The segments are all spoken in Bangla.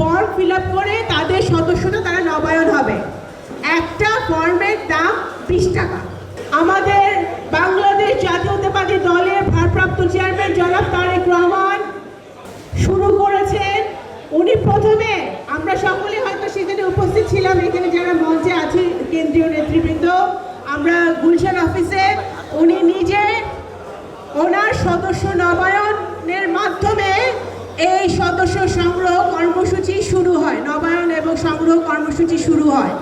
ফর্ম ফিল করে তাদের সদস্যতা তারা নবায়ন হবে। একটা ফর্মের দাম বিশ টাকা। আমাদের বাংলাদেশ জাতীয়তাবাদী দলের ভারপ্রাপ্ত চেয়ারম্যান জনাব তারেক রহমান শুরু করেছেন। উনি প্রথমে, আমরা সকলে হয়তো সেখানে উপস্থিত ছিলাম, এখানে যারা মঞ্চে আছি, কেন্দ্রীয় নেতৃবৃন্দ, আমরা গুলশান অফিসে উনি নিজে ওনার সদস্য নবায়নের মাধ্যমে এই সদস্য সংগ্রহ কর্মসূচি শুরু হয়, নবায়ন এবং সংগ্রহ কর্মসূচি শুরু হয়।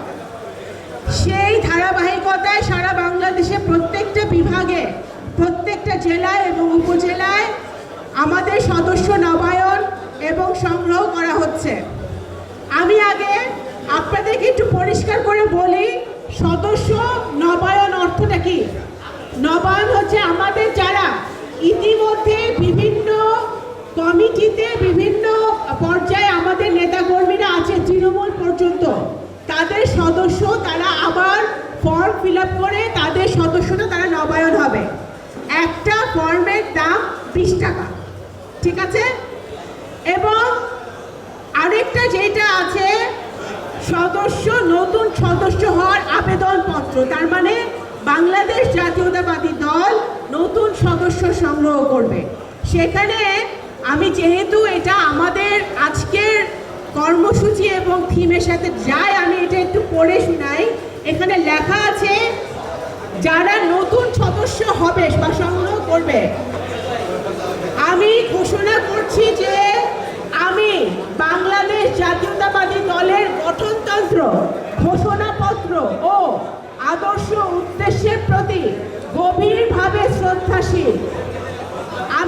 সেই ধারাবাহিকতায় সারা বাংলাদেশে প্রত্যেকটা বিভাগে, প্রত্যেকটা জেলায় এবং উপজেলায় আমাদের সদস্য নবায়ন এবং সংগ্রহ করা হচ্ছে। আমি আগে আপনাদেরকে একটু পরিষ্কার করে বলি, সদস্য নবায়ন অর্থটা কি? নবায়ন হচ্ছে আমাদের যারা কমিটিতে বিভিন্ন পর্যায়ে আমাদের নেতাকর্মীরা আছে, তৃণমূল পর্যন্ত। তাদের সদস্য তারা আবার ফর্ম ফিল করে তাদের সদস্যতা তারা নবায়ন হবে। একটা ফর্মের দাম বিশ টাকা, ঠিক আছে? এবং আরেকটা যেটা আছে, সদস্য, নতুন সদস্য হওয়ার আবেদনপত্র, তার মানে বাংলাদেশ জাতীয়তাবাদী দল নতুন সদস্য সংগ্রহ করবে। সেখানে আমি যেহেতু এটা আমাদের আজকের কর্মসূচি এবং থিমের সাথে যায় আমি এটা একটু পড়ে শোনাই। এখানে লেখা আছে, যারা নতুন সদস্য হবে বা সংগ্রহ করবে। আমি ঘোষণা করছি যে আমি বাংলাদেশ জাতীয়তাবাদী দলের গঠনতন্ত্র, ঘোষণাপত্র ও আদর্শ উদ্দেশ্যের প্রতি গভীরভাবে শ্রদ্ধাশীল।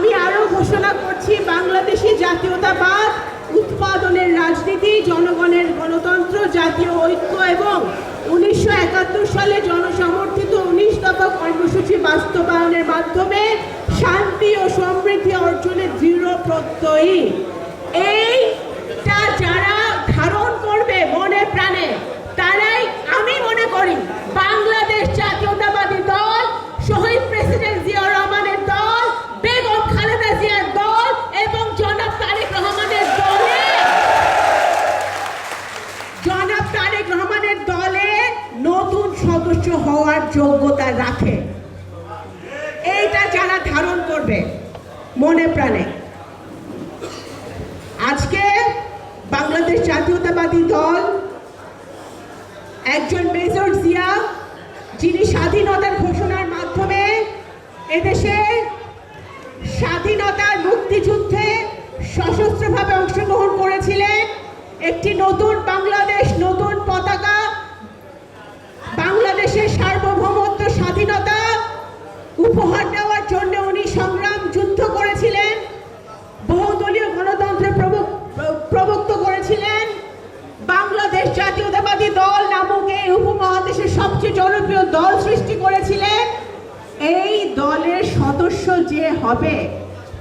আমি আরও ঘোষণা করছি, বাংলাদেশি জাতীয়তাবাদ, উৎপাদনের রাজনীতি, জনগণের গণতন্ত্র, জাতীয় ঐক্য এবং উনিশশো একাত্তর সালে জনসমর্থিত উনিশ দফা কর্মসূচি বাস্তবায়নের মাধ্যমে শান্তি ও সমৃদ্ধি অর্জনের দৃঢ় প্রত্যয়ী। এইটা নতুন সদস্য হওয়ার যোগ্যতা রাখে। এইটা যারা ধারণ করবে, মনে প্রাণে। আজকে বাংলাদেশ জাতীয়তাবাদী দল, একজন মেজর জিয়া, যিনি স্বাধীনতার ঘোষণার মাধ্যমে এদেশে স্বাধীনতার মুক্তিযুদ্ধে সশস্ত্রভাবে অংশগ্রহণ করেছিলেন। একটি নতুন বাংলাদেশ, নতুন পতাকা বাংলাদেশের সার্বভৌমত্ব, স্বাধীনতা উপহার দেওয়ার জন্য উনি সংগ্রাম যুদ্ধ করেছিলেন বহুদলীয় গণতন্ত্র প্রবক্ত করেছিলেন। বাংলাদেশ জাতীয়তাবাদী দল নামক এই উপমহাদেশের সবচেয়ে জনপ্রিয় দল সৃষ্টি করেছিলেন। এই দলের সদস্য যে হবে,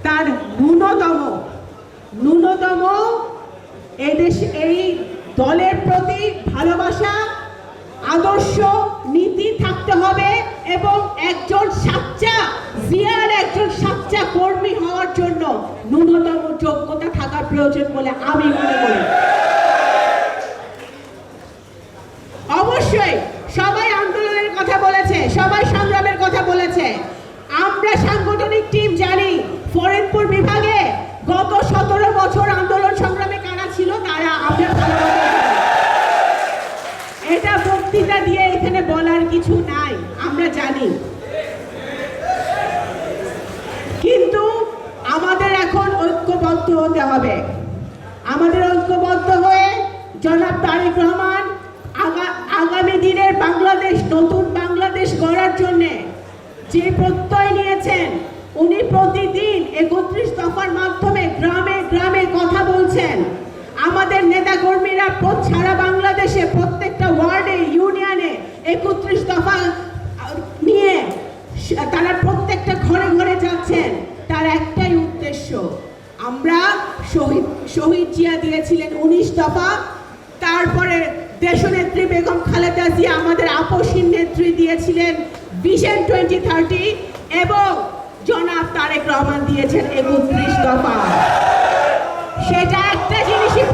তার ন্যূনতম ন্যূনতম এদেশ এই দলের প্রতি ভালোবাসা আদর্শ নীতি থাকতে হবে এবং একজন সাচ্চা, জিয়ার একজন সাচ্চা কর্মী হওয়ার জন্য ন্যূনতম যোগ্যতা থাকার প্রয়োজন বলে আমি মনে করি। অবশ্যই সবাই আন্দোলনের কথা বলেছে, সবাই সংগ্রামের কথা বলেছে। আমরা সাংগঠনিক টিম জানি ফরেনপুর বিভাগে গত সতেরো বছর আন্দোলন সংগ্রামে কারা ছিল তারা আমরা ভালোভাবে জানি। এটা বক্তৃতা দিয়ে এখানে বলার কিছু নাই আমরা জানি কিন্তু আমাদের এখন ঐক্যবদ্ধ হতে হবে। আমাদের ঐক্যবদ্ধ হয়ে জনাব তারেক রহমান আগা- আগামী দিনের বাংলাদেশ, নতুন বাংলাদেশ গড়ার জন্য যে প্রত্যয় নিয়েছেন, উনি প্রতিদিন একত্রিশ দফার মাধ্যমে গ্রামে গ্রামে কথা বলছেন। আমাদের নেতাকর্মীরা সারা বাংলাদেশে প্রত্যেকটা ওয়ার্ডে, ইউনিয়নে একত্রিশ দফা নিয়ে তারা প্রত্যেকটা ঘরে ঘরে যাচ্ছেন। তার একটাই উদ্দেশ্য আমরা শহীদ শহীদ জিয়া দিয়েছিলেন উনিশ দফা। তারপরে দেশনেত্রী বেগম খালেদা জিয়া আমাদের আপসীন নেত্রী দিয়েছিলেন ভিশন টোয়েন্টি থার্টি এবং জনাব তারেক রহমান দিয়েছেন একত্রিশ দফা। সেটা একটা জিনিসই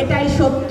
এটাই সত্য।